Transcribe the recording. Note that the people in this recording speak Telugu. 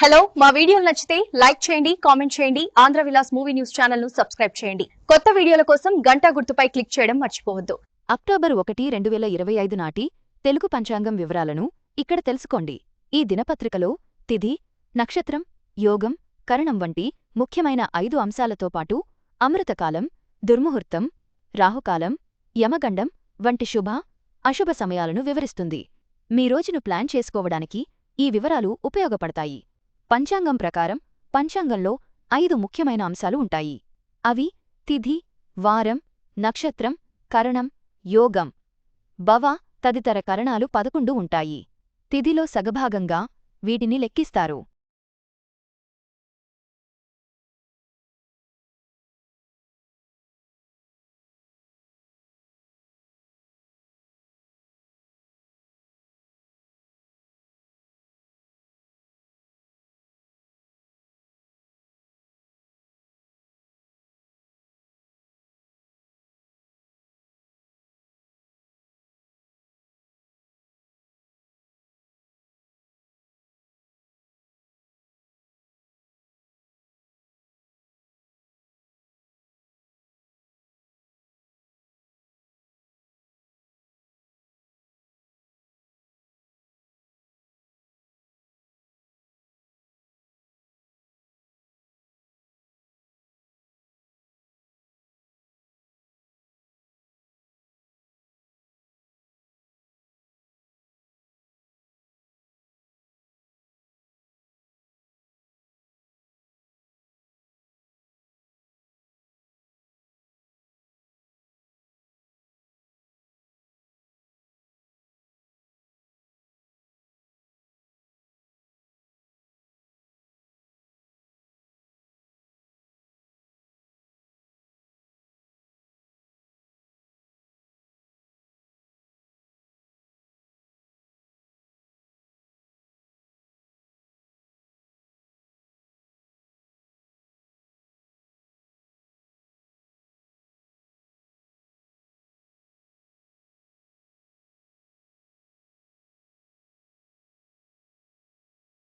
హలో మా వీడియోలు నచ్చితే లైక్ చేయండి కామెంట్ చేయండి ఆంధ్ర విలాస్ మూవీ న్యూస్ ఛానల్ను సబ్స్క్రైబ్ చేయండి. కొత్త వీడియోల కోసం గంటా గుర్తుపై క్లిక్ చేయడం మర్చిపోవద్దు. అక్టోబర్ ఒకటి రెండు వేల ఇరవై ఐదు నాటి తెలుగు పంచాంగం వివరాలను ఇక్కడ తెలుసుకోండి. ఈ దినపత్రికలో తిథి నక్షత్రం యోగం కరణం వంటి ముఖ్యమైన ఐదు అంశాలతో పాటు అమృతకాలం దుర్ముహూర్తం రాహుకాలం యమగండం వంటి శుభ అశుభ సమయాలను వివరిస్తుంది. మీ రోజును ప్లాన్ చేసుకోవడానికి ఈ వివరాలు ఉపయోగపడతాయి. పంచాంగం ప్రకారం పంచాంగంలో ఐదు ముఖ్యమైన అంశాలు ఉంటాయి. అవి తిథి వారం నక్షత్రం కరణం యోగం. భవ తదితర కరణాలు పదకొండు ఉంటాయి. తిథిలో సగభాగంగా వీటిని లెక్కిస్తారు.